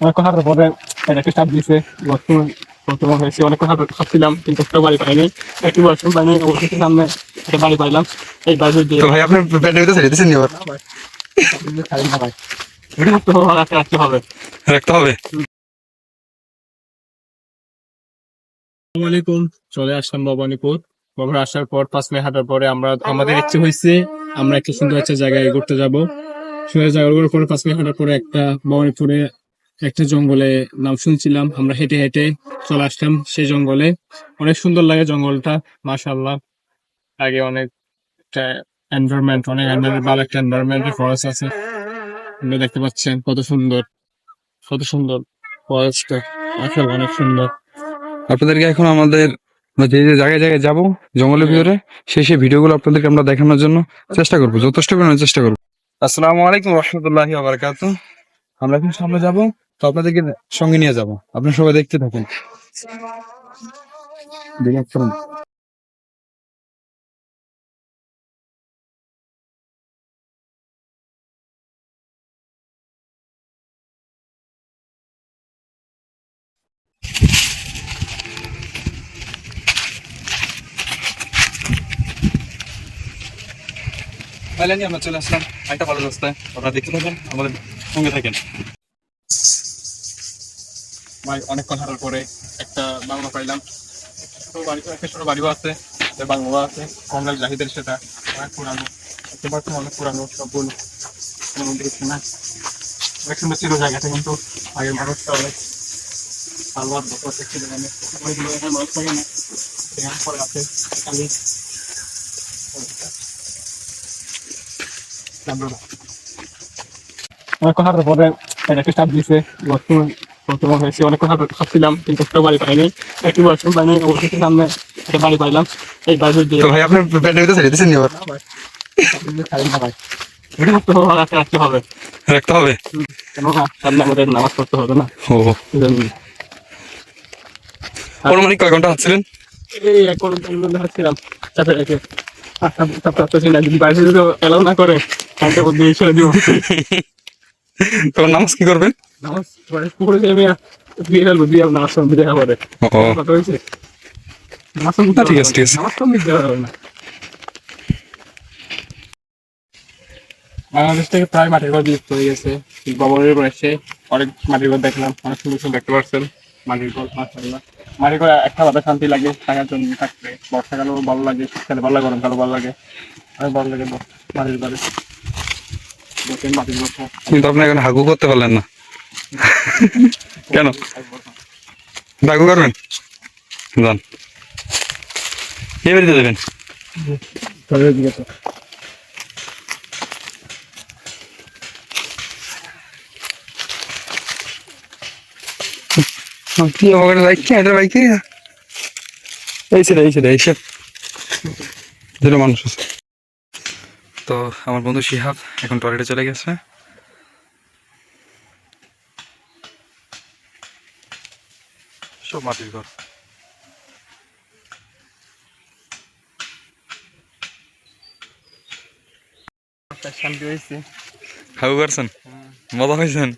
অনেক কথা পরে একটা চাপ দিয়েছে বর্তমান বর্তমান হয়েছে অনেক কথা ভাবছিলাম কিন্তু একটা বাড়ি পাইনি। একটি পাইনি সামনে একটা বাড়ি পাইলাম। এই বাড়ি দিয়ে ভাই প্যান্টের ভিতরে ছেড়ে দিচ্ছেন এবার? ভাই রাখতে রাখতে হবে। রাখতে হবে? আলাইকুম চলে আসলাম ভবানীপুর। ভবানী আসার পর পাঁচ মিনিট হাঁটার পরে আমরা আমাদের ইচ্ছে হয়েছে আমরা একটা সুন্দর একটা জায়গায় ঘুরতে যাব। সুন্দর জায়গাগুলোর পরে পাঁচ মিনিট হাঁটার পরে একটা ভবানীপুরে একটা জঙ্গলে নাম শুনছিলাম আমরা হেঁটে হেঁটে চলে আসলাম সেই জঙ্গলে। অনেক সুন্দর লাগে জঙ্গলটা মাশাল্লাহ আগে অনেক একটা এনভায়রনমেন্ট অনেক ভালো একটা এনভায়রনমেন্ট ফরেস্ট আছে। আপনারা দেখতে পাচ্ছেন কত সুন্দর কত সুন্দর ফরেস্টটা আসলে অনেক সুন্দর। আপনাদেরকে এখন আমাদের আমরা যে যে জায়গায় জায়গায় যাব জঙ্গলের ভিতরে সেই সেই ভিডিওগুলো আপনাদেরকে আমরা দেখানোর জন্য চেষ্টা করব। যথেষ্ট পরিমাণে চেষ্টা করব। আসসালামু আলাইকুম রহমতুল্লাহি আবরকাত আমরা এখন সামনে যাব তো আপনাদেরকে সঙ্গে নিয়ে যাব। আপনারা সবাই দেখতে থাকুন। আমরা চলে আসলাম। একটা ভালো রাস্তায়। আপনারা দেখতে থাকেন, আমাদের সঙ্গে থাকেন। অনেক কথার পরে একটা বাংলা পাইলাম। ছোট বাড়িও আছে বাংলা আছে কংগ্রেস জাহিদের সেটা, অনেক পুরানো এবার তো অনেক পুরানো সবগুলো কোনো কিছু না অনেক সুন্দর ছিল জায়গাটা, কিন্তু আগের মানুষটা অনেক ভালো আর বছর ছিল মানে মানুষ থাকে না। পরে একটা চাপ দিয়েছে বর্তমান বর্তমান হয়েছে অনেক কথা ভাবছিলাম কিন্তু একটা বাড়ি পাইনি। একটি ওয়াশরুম পাইনি অবশেষে সামনে একটা বাড়ি পাইলাম। এই বাড়ি দিয়ে ভাই আপনার প্যান্টের ভিতরে ছেড়ে দিচ্ছেন এবার রাখতে হবে। রাখতে হবে? সামনে আমাদের নামাজ পড়তে হবে না। ও। অনুমানিক কয় ঘণ্টা হাঁটছিলেন? এই এক ঘণ্টা হাঁটছিলাম। চাপে রেখে আটটা চাপটা না যদি বাড়িতে যদি এলাও না করে ঘণ্টা মধ্যে ছেড়ে দিব। তখন নামাজ কি করবেন? বাংলাদেশ থেকে প্রায় মাটির ঘর মাটির ঘর দেখলাম অনেক সুন্দর দেখতে মাটির ঘর একটা বাদা শান্তি লাগে থাকার জন্য থাকতে বর্ষাকালেও ভালো লাগে শীতকালে ভালো লাগে গরমকালে ভালো লাগে অনেক ভালো লাগে মাটির ঘরে কিন্তু আপনি এখন হাগু করতে পারলেন না। কেন? হাগু করবেন? যান। বাড়িতে দেবেন বাইক বাইক এই এই যেটা মানুষ তো আমার বন্ধু শিহাব এখন টয়লেটে চলে গেছে। সব মাটির ঘর। শান্তি হয়েছে। হাগু করছেন? মজা হয়েছেন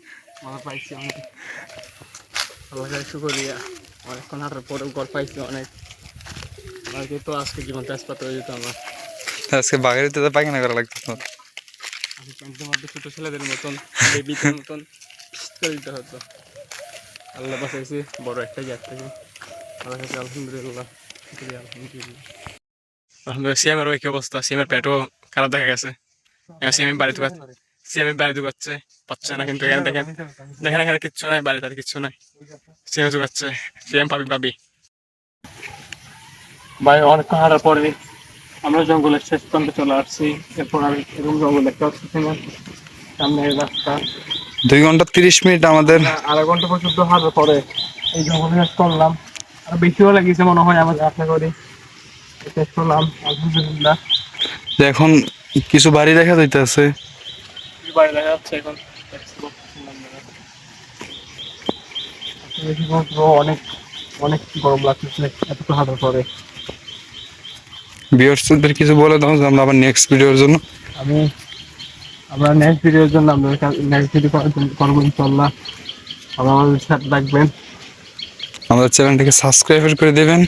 মজা পাইছি অনেক। আল্লাহ শুকরিয়া। অনেকক্ষণ হাঁটার পরেও গড় পাইছি অনেক। আগে তো আজকে জীবন তেজপাত হয়ে যেত আমার। আজকে বাগারিতে তো পায়খানা করা লাগতো তোমার। আমি প্যান্টের মধ্যে ছোট ছেলেদের মতন বেবিদের মতন ফিস্ট করে দিতে হতো। আল্লাহ বাঁচাইছি বড় একটা গ্যাপ থেকে। আল্লাহ কাছে আলহামদুলিল্লাহ আলহামদুলিল্লাহ। আলহামদুলিল্লাহ সিএমের কি অবস্থা? সিএমের পেটও খারাপ দেখা গেছে। সিএম বাড়ি ঢুকাচ্ছে সিএম বাড়ি ঢুকাচ্ছে পাচ্ছে না কিন্তু এখানে দেখেন। দেখেন এখানে কিচ্ছু নাই বাড়িতে আর কিচ্ছু নাই। সিএম ঢুকাচ্ছে সিএম পাবি পাবি। ভাই অনেকক্ষণ হাঁটার পরে আমরা জঙ্গলের শেষ প্রান্তে চলে আসছি। এরপর আমি এরকম জঙ্গল দেখতে পাচ্ছি না সামনে রাস্তা। দুই ঘণ্টা তিরিশ মিনিট আমাদের আধা ঘণ্টা পর্যন্ত হাঁটার পরে এই জঙ্গলে শেষ করলাম। আর বেশিও লাগিয়েছে মনে হয় আমাদের আশা করি। শেষ করলাম আলহামদুলিল্লাহ। যে এখন কিছু বাড়ি দেখা যাইতেছে। বাড়ি দেখা যাচ্ছে এখন। অনেক অনেক গরম লাগতেছে এতটুকু হাঁটার পরে। ভিউয়ার্সদের কিছু বলে দাও যে আমরা আবার নেক্সট ভিডিওর জন্য। আমি আমরা নেক্সট ভিডিওর জন্য আপনাদের নেক্সট ভিডিও করব ইনশাল্লাহ আপনারা আমাদের সাথে থাকবেন। আমাদের চ্যানেলটিকে সাবস্ক্রাইব করে দেবেন।